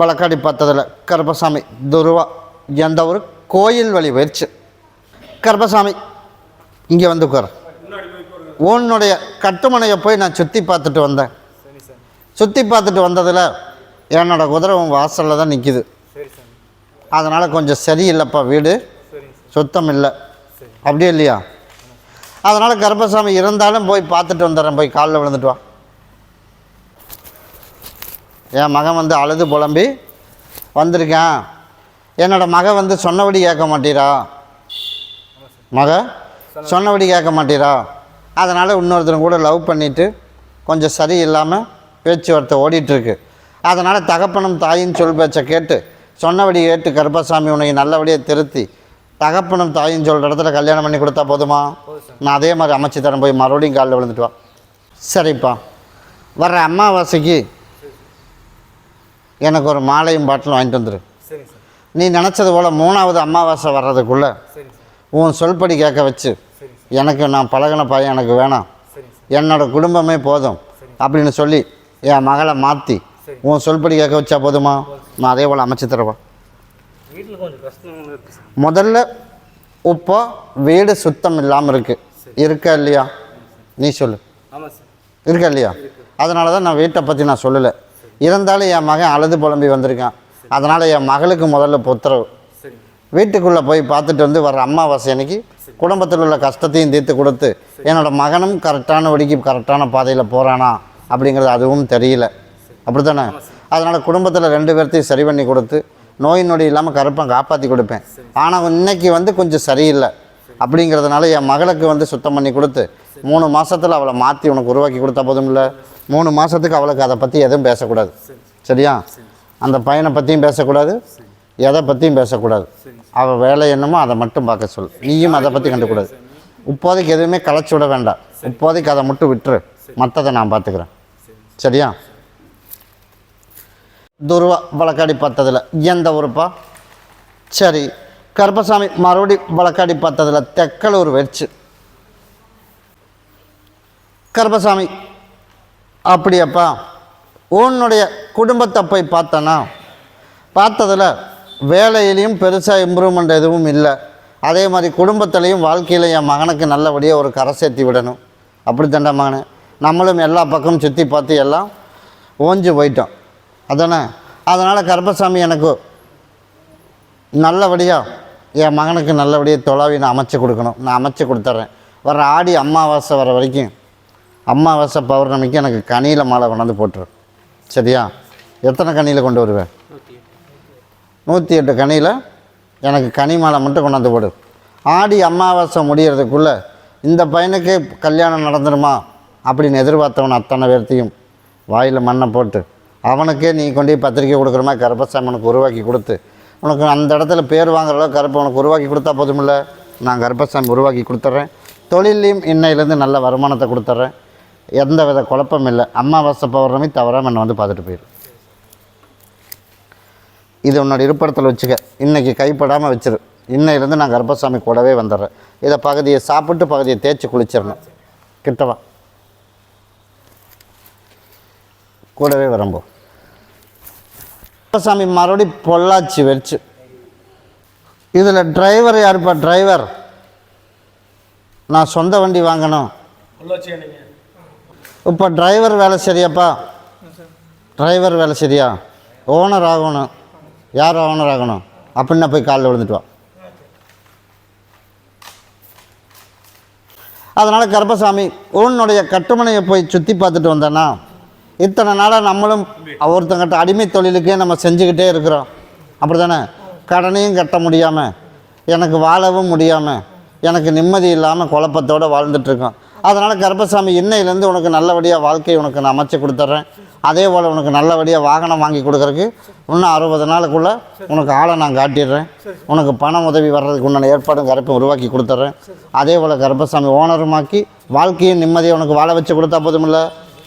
வழக்காடி பார்த்ததில் கருப்பசாமி துருவா எந்த ஒரு கோயில் வழி போயிடுச்சு கருப்பசாமி இங்கே வந்து உட்கார். உன்னுடைய கட்டுமனையை போய் நான் சுற்றி பார்த்துட்டு வந்தேன். சுற்றி பார்த்துட்டு வந்ததில் என்னோட குதிரை உன் வாசலில் தான் நிற்கிது அதனால் கொஞ்சம் சரியில்லைப்பா வீடு. சுத்தம் இல்லை. அப்படியே இல்லையா? அதனால் கர்ப்பசாமி இருந்தாலும் போய் பார்த்துட்டு வந்துடுறேன். போய் காலில் விழுந்துட்டு வா. என் மகன் வந்து அழுது புலம்பி வந்திருக்கேன். என்னோட மகன் வந்து சொன்னபடி கேட்க மாட்டீரா? மக சொன்னபடி கேட்க மாட்டீரா? அதனால் இன்னொருத்தரும் கூட லவ் பண்ணிவிட்டு கொஞ்சம் சரியில்லாமல் பேச்சுவார்த்தை ஓடிட்டுருக்கு. அதனால் தகப்பனும் தாயின் சொல் பேச்சை கேட்டு சொன்னபடி கேட்டு கருப்பசாமி உனக்கு நல்லபடியாக திருத்தி தகப்பனும் தாயின் சொல்கிற இடத்துல கல்யாணம் பண்ணி கொடுத்தா போதுமா? நான் அதே மாதிரி அமைச்சு தரேன் போய் மறுபடியும் காலில் விழுந்துட்டு வா. சரிப்பா. வர்ற அமாவாசைக்கு எனக்கு ஒரு மாலையும் பாட்டிலும் வாங்கிட்டு சார் நீ நினச்சது போல் மூணாவது அமாவாசை வர்றதுக்குள்ளே உன் சொல்படி கேட்க வச்சு எனக்கு நான் பழகின பையன் எனக்கு வேணாம். சரிங்க சார். என்னோட குடும்பமே போதும் அப்படின்னு சொல்லி என் மகளை மாற்றி. உன் சொல்படி கேட்க வச்சா போதுமா? நான் அதே போல் அமைச்சு தரவா? முதல்ல இப்போ வீடு சுத்தம் இல்லாமல் இருக்குது இருக்கா இல்லையா? நீ சொல்லு. இருக்கா இல்லையா? அதனால தான் நான் வீட்டை பற்றி நான் சொல்லலை. இருந்தாலும் என் மகன் அழுது புலம்பி வந்திருக்கான். அதனால் என் மகளுக்கு முதல்ல உத்தரவு வீட்டுக்குள்ளே போய் பார்த்துட்டு வந்து வர அமாவாசை அன்னைக்கு குடும்பத்தில் உள்ள கஷ்டத்தையும் தீர்த்து கொடுத்து என்னோட மகனும் கரெக்டான வழிக்கு கரெக்டான பாதையில் போகிறானா அப்படிங்கிறது அதுவும் தெரியல. அப்படி தானே அதனால் குடும்பத்தில் ரெண்டு பேர்த்தையும் சரி பண்ணி கொடுத்து நோய் நொடி இல்லாமல் கருப்பன் காப்பாற்றி கொடுப்பேன். ஆனால் இன்னைக்கு வந்து கொஞ்சம் சரியில்லை. அப்படிங்கிறதுனால என் மகளுக்கு வந்து சுத்தம் பண்ணி கொடுத்து மூணு மாசத்துல அவளை மாற்றி உனக்கு உருவாக்கி கொடுத்தா போதும் இல்லை மூணு மாதத்துக்கு அவளுக்கு அதை பற்றி எதுவும் பேசக்கூடாது. சரியா? அந்த பையனை பற்றியும் பேசக்கூடாது. எதை பற்றியும் பேசக்கூடாது. அவள் வேலை என்னமோ அதை மட்டும் பார்க்க சொல் நீயும் அதை பற்றி கண்டுக்கூடாது. இப்போதைக்கு எதுவுமே களைச்சி விட வேண்டாம். இப்போதைக்கு அதை மட்டும் விட்டுரு. மற்றதை நான் பார்த்துக்கிறேன். சரியா? துருவா வழக்காடி பார்த்ததில் எந்த ஊருப்பா? சரி. கருப்பசாமி மறுபடி வழக்காடி பார்த்ததில் தெக்கலூர் வெச்சு கருப்பசாமி. அப்படியாப்பா. உன்னுடைய குடும்பத்தை போய் பார்த்தனா? பார்த்ததில் வேலையிலையும் பெருசாக இம்ப்ரூவ்மெண்ட் எதுவும் இல்லை. அதே மாதிரி குடும்பத்துலேயும் வாழ்க்கையில் என் மகனுக்கு நல்லபடியாக ஒரு கரை சேர்த்தி விடணும். அப்படி தண்டா மகனே. நம்மளும் எல்லா பக்கமும் சுற்றி பார்த்து எல்லாம் ஓஞ்சு போயிட்டோம். அதானே? அதனால் கருப்பசாமி எனக்கு நல்லபடியாக என் மகனுக்கு நல்லபடியாக தொலாவி நான் அமைச்சு கொடுக்கணும். நான் அமைச்சு கொடுத்துட்றேன் வர ஆடி அமாவாசை வர வரைக்கும் அமாவாசை பௌர்ணமிக்கு எனக்கு கனியில் மாலை கொண்டாந்து போட்டுரு. சரியா? எத்தனை கனியில் கொண்டு வருவேன் நூற்றி எட்டு கனியில் எனக்கு கனி மாலை மட்டும் கொண்டாந்து போடு. ஆடி அமாவாசை முடியறதுக்குள்ளே இந்த பையனுக்கு கல்யாணம் நடந்துருமா அப்படின்னு எதிர்பார்த்தவன் அத்தனை பேர்த்தையும் வாயில் மண்ணை போட்டு அவனுக்கே நீ கொண்டு போய் பத்திரிக்கை கொடுக்குற மாதிரி கருப்பசாமனுக்கு உருவாக்கி கொடுத்து. உனக்கு அந்த இடத்துல பேர் வாங்குற அளவுக்கு கருப்பை உனக்கு உருவாக்கி கொடுத்தா போதுமில்ல? நான் கருப்பசாமி உருவாக்கி கொடுத்துட்றேன். தொழிலையும் இன்னையிலேருந்து நல்ல வருமானத்தை கொடுத்துட்றேன். எந்த வித குழப்பம் இல்லை அமாவாசை பௌர்ணமி தவறாமல் என்னை வந்து பார்த்துட்டு போயிடும் இது உன்னோட இருப்பிடத்தில் வச்சுக்க. இன்னைக்கு கைப்படாமல் வச்சிரு. இன்னையிலேருந்து நான் கர்ப்பசாமி கூடவே வந்துடுறேன். இதை பகுதியை சாப்பிட்டு பகுதியை தேய்ச்சி குளிச்சிடணும். கிட்டவா கூடவே வரம்போ கர்ப்பசாமி மறுபடி பொள்ளாச்சி வச்சு இதில் டிரைவர் யாருப்பா? டிரைவர் நான் சொந்த வண்டி வாங்கணும். இப்போ டிரைவர் வேலை சரியாப்பா? டிரைவர் வேலை சரியா? ஓனர் ஆகணும். யார் ஓனர் ஆகணும்? அப்படின்னா போய் காலில் விழுந்துட்டு வா. அதனால் கருப்பசாமி உன்னுடைய கட்டுமனையை போய் சுற்றி பார்த்துட்டு வந்தேன்னா இத்தனை நாளாக நம்மளும் ஒருத்தங்கிட்ட அடிமை தொழிலுக்கே நம்ம செஞ்சுக்கிட்டே இருக்கிறோம். அப்படி தானே கடனையும் கட்ட முடியாமல் எனக்கு வாழவும் முடியாமல் எனக்கு நிம்மதி இல்லாமல் குழப்பத்தோடு வாழ்ந்துட்டுருக்கோம் அதனால் கர்ப்பசாமி இன்னையிலேருந்து உனக்கு நல்லபடியாக வாழ்க்கையை உனக்கு நான் அமைச்சு கொடுத்துட்றேன். அதே போல் உனக்கு நல்லபடியாக வாகனம் வாங்கி கொடுக்குறதுக்கு இன்னும் அறுபது நாளுக்குள்ளே உனக்கு ஆளை நான் காட்டிடுறேன். உனக்கு பணம் உதவி வர்றதுக்கு உண்டான ஏற்பாடும் கருப்பை உருவாக்கி கொடுத்துட்றேன். அதே போல் கருப்பசாமி ஓனருமாக்கி வாழ்க்கையும் நிம்மதியை உனக்கு வாழ வச்சு கொடுத்தா போதுமில்ல.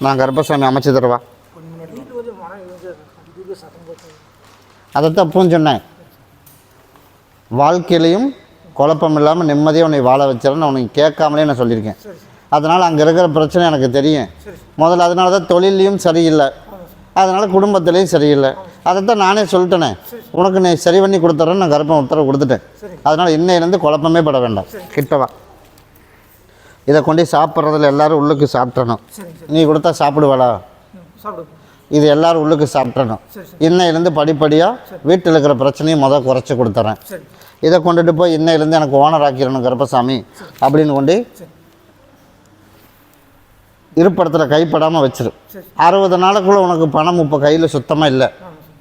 நான் கர்ப்பசாமி அமைச்சு தருவா. அதைத்தான் அப்பவும் சொன்னேன். வாழ்க்கையிலையும் குழப்பம் இல்லாமல் நிம்மதியாக உன்னை வாழ வச்சிடறேன்னு உனக்கு கேட்காமலே நான் சொல்லியிருக்கேன். அதனால் அங்கே இருக்கிற பிரச்சனை எனக்கு தெரியும். முதல்ல அதனால தான் தொழிலையும் சரியில்லை. அதனால் குடும்பத்துலேயும் சரியில்லை. அதைத்தான் நானே சொல்லிட்டேனே. உனக்கு நீ சரி பண்ணி கொடுத்துட்றேன்னு நான் கருப்பம் உத்தரவு கொடுத்துட்டேன். அதனால் இன்னையிலேருந்து குழப்பமே பட வேண்டாம். கிட்டவா இதை கொண்டு சாப்பிட்றதுல எல்லாரும் உள்ளுக்கு சாப்பிட்றணும். நீ கொடுத்தா சாப்பிடுவாளா? இது எல்லாரும் உள்ளுக்கு சாப்பிட்றணும். இன்னையிலேருந்து படிப்படியாக வீட்டில் இருக்கிற பிரச்சனையும் முத குறைச்சி கொடுத்துறேன் இதை கொண்டுட்டு போய் இன்னையிலேருந்து எனக்கு ஓனர் ஆக்கிடணும் கருப்பசாமி அப்படின்னு கொண்டு இருப்படத்தில் கைப்படாமல் வச்சிரு. அறுபது நாளுக்குள்ளே உனக்கு பணம் இப்போ கையில் சுத்தமாக இல்லை.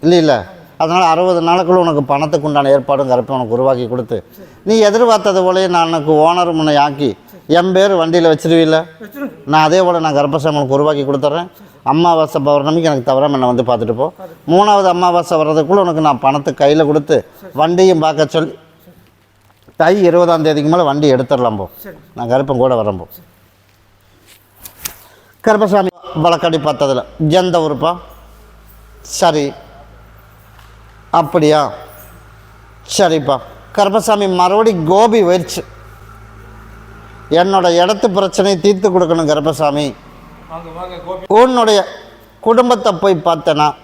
இல்லை இல்லை. அதனால் அறுபது நாளுக்குள்ளே உனக்கு பணத்துக்கு உண்டான ஏற்பாடும் கருப்பை உனக்கு உருவாக்கி கொடுத்து நீ எதிர்பார்த்தது போலயே நான் எனக்கு ஓனர் முன்னே ஆக்கி என் பேர் வண்டியில் வச்சிருவீல்ல? நான் அதே போல் நான் கர்ப்பசாமி உனக்கு உருவாக்கி கொடுத்துட்றேன் அம்மாவாசை பௌர்ணமிக்கு எனக்கு தவிர என்னை வந்து பார்த்துட்டு போ. மூணாவது அமாவாசை வர்றதுக்குள்ளே உனக்கு நான் பணத்தை கையில் கொடுத்து வண்டியும் பார்க்க சொல்லி தை இருபதாம் தேதிக்கு மேலே வண்டி எடுத்துடலாம் போ. நான் கருப்பம் கூட வரம்போ கருப்பசாமி வழக்கடி பார்த்ததில் எந்த ஊருப்பா? சரி. அப்படியா? சரிப்பா. கருப்பசாமி மறுபடி கோபி வயிற்று. என்னோட இடத்து பிரச்சனையை தீர்த்து கொடுக்கணும் கருப்பசாமி. உன்னுடைய குடும்பத்தை போய் பார்த்தனா?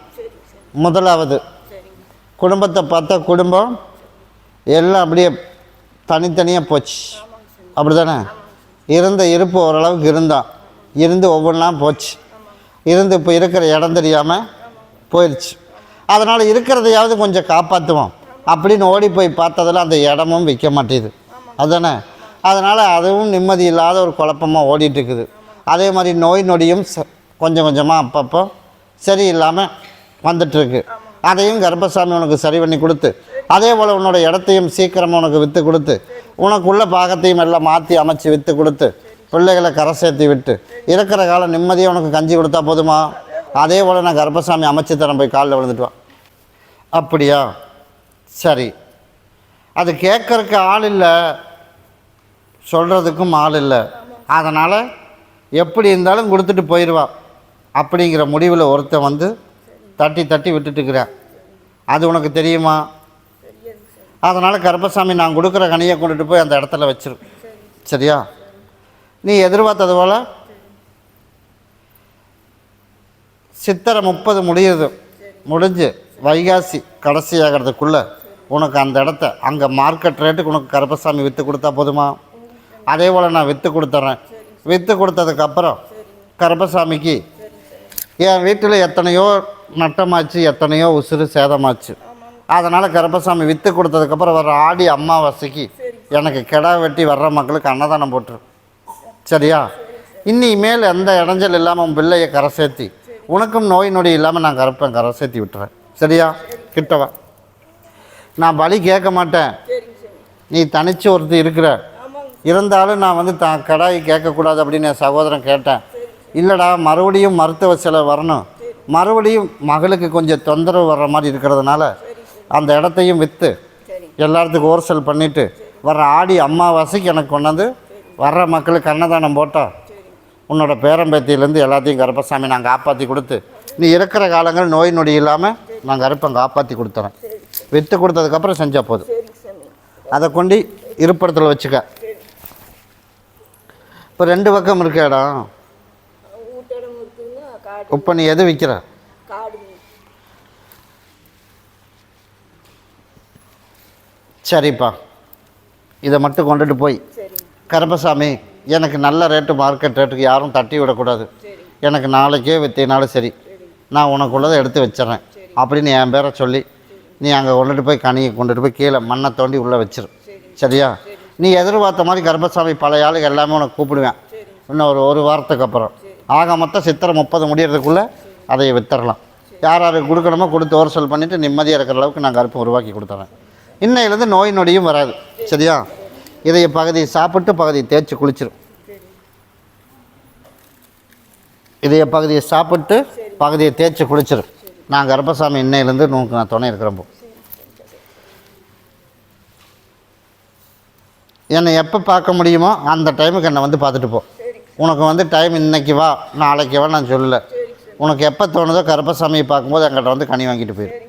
முதலாவது. குடும்பத்தை பார்த்தா குடும்பம் எல்லாம் அப்படியே தனித்தனியாக போச்சு. அப்படி தானே இருந்த இருப்பு ஓரளவுக்கு இருந்தான் இருந்து ஒவ்வொன்றா போச்சு. இருந்து இப்போ இருக்கிற இடம் தெரியாமல் போயிடுச்சு அதனால் இருக்கிறதையாவது கொஞ்சம் காப்பாற்றுவோம் அப்படின்னு ஓடி போய் பார்த்ததில் அந்த இடமும் விற்க மாட்டேது. அதுதானே? அதனால் அதுவும் நிம்மதி இல்லாத ஒரு குழப்பமாக ஓடிட்டுருக்குது. அதே மாதிரி நோய் நொடியும் ச- கொஞ்சம் கொஞ்சமாக அப்பப்போ சரியில்லாமல் வந்துட்டுருக்கு. அதையும் கர்ப்பசாமி உனக்கு சரி பண்ணி கொடுத்து அதே போல் உன்னோட இடத்தையும் சீக்கிரமாக உனக்கு விற்று கொடுத்து உனக்குள்ள பாகத்தையும் எல்லாம் மாற்றி அமைச்சு விற்று கொடுத்து பிள்ளைகளை கரை சேர்த்து விட்டு இருக்கிற காலம் நிம்மதியாக உனக்கு கஞ்சி கொடுத்தா போதுமா? அதே போல் நான் கர்ப்பசாமி அமைச்சு தரேன் போய் காலில் விழுந்துட்டுவான் அப்படியா? சரி. அது கேட்குறக்கு ஆள் இல்லை. சொல்கிறதுக்கும் ஆள் இல்லை. அதனால் எப்படி இருந்தாலும் கொடுத்துட்டு போயிடுவா அப்படிங்கிற முடிவில் ஒருத்தன் வந்து தட்டி தட்டி விட்டுட்டுக்கிறேன் அது உனக்கு தெரியுமா? அதனால் கர்ப்பசாமி நான் கொடுக்குற கனியை கொண்டுட்டு போய் அந்த இடத்துல வச்சிரு. சரியா? நீ எதிர்பார்த்தது போல்? சித்திரை முப்பது முடியுது. முடிஞ்சு வைகாசி கடைசி ஆகிறதுக்குள்ளே உனக்கு அந்த இடத்த அங்கே மார்க்கெட் ரேட்டுக்கு உனக்கு கருப்பசாமி விற்று கொடுத்தா போதுமா? அதே போல் நான் விற்று கொடுத்துட்றேன் விற்று கொடுத்ததுக்கப்புறம் கருப்பசாமிக்கு என் வீட்டில் எத்தனையோ நட்டமாச்சு எத்தனையோ உசுறு சேதமாச்சு. அதனால் கருப்பசாமி விற்று கொடுத்ததுக்கப்புறம் வர ஆடி அமாவாசைக்கு எனக்கு கிடா வெட்டி வர்ற மக்களுக்கு அன்னதானம் போட்டுரு. சரியா? இன்னி மேல் எந்த இடைஞ்சல் இல்லாமல் உன் பிள்ளையை கரை சேர்த்தி உனக்கும் நோய் நொடி இல்லாமல் நான் கரைப்பேன் கரை சேர்த்தி விட்டுறேன். சரியா? கிட்டவா நான் பலி கேட்க மாட்டேன். நீ தனிச்சு ஒருத்தர் இருக்கிற. இருந்தாலும் நான் வந்து தான் கடாய் கேட்கக்கூடாது அப்படின்னு என் சகோதரன் கேட்டேன். இல்லைடா மறுபடியும் மருத்துவ செலவு வரணும். மறுபடியும் மகளுக்கு கொஞ்சம் தொந்தரவு வர்ற மாதிரி இருக்கிறதுனால அந்த இடத்தையும் விற்று எல்லாத்துக்கும் ஓர்சல் பண்ணிவிட்டு வர்ற ஆடி அம்மாவாசைக்கு எனக்கு கொண்டாந்து வர்ற மக்களுக்கு அன்னதானம் போட்டோம் உன்னோட பேரம்பேத்தியிலேருந்து எல்லாத்தையும் கருப்பசாமி நாங்கள் காப்பாற்றி கொடுத்து நீ இருக்கிற காலங்கள் நோய் நொடி இல்லாமல் நாங்கள் கருப்பம் காப்பாற்றி கொடுத்துறேன். விற்று கொடுத்ததுக்கப்புறம் செஞ்சால் போதும். அதை கொண்டு இருப்பிடத்தில் வச்சுக்க. இப்போ ரெண்டு பக்கம் இருக்க இடம். இப்போ நீ எது விற்கிற சரிப்பா. இதை மட்டும் கொண்டுட்டு போய். கருப்பசாமி எனக்கு நல்ல ரேட்டு மார்க்கெட் ரேட்டுக்கு யாரும் தட்டி விடக்கூடாது. எனக்கு நாளைக்கே வித்தினாலும் சரி. நான் உனக்குள்ளதை எடுத்து வச்சிடறேன். அப்படின்னு என் பேரை சொல்லி நீ அங்கே கொண்டுட்டு போய் கனியை கொண்டுட்டு போய் கீழே மண்ணை தோண்டி உள்ளே வச்சிரு. சரியா? நீ எதிர்பார்த்த மாதிரி கருப்பசாமி பழைய ஆளுங்க எல்லாமே உனக்கு கூப்பிடுவேன். இன்னும் ஒரு ஒரு வாரத்துக்கு அப்புறம். ஆக மொத்தம் சித்திரை முப்பது முடியறதுக்குள்ளே அதை வித்துடலாம் யார் யாருக்கு கொடுக்கணுமோ கொடுத்து ஓரசல் பண்ணிவிட்டு நிம்மதியாக இருக்கிற அளவுக்கு நான் கருப்பை உருவாக்கி கொடுத்துறேன். இன்னையிலேருந்து நோய் நொடியும் வராது. சரியா? இதை பகுதி சாப்பிட்டு பகுதி தேய்ச்சி குளிச்சிடும் இதைய பகுதியை சாப்பிட்டு பகுதியை தேய்ச்சி குளிச்சிடும் நான் கர்ப்பசாமி இன்னையிலேருந்து நோக்கு நான் துணை இருக்கிறப்போ என்னை எப்போ பார்க்க முடியுமோ அந்த டைமுக்கு என்னை வந்து பார்த்துட்டு போ. உனக்கு வந்து டைம் இன்னைக்கு வா நாளைக்கு வா நான் சொல்லலை. உனக்கு எப்போ தோணுதோ கருப்பசாமியை பார்க்கும்போது என்கிட்ட வந்து கனி வாங்கிட்டு போயிடும்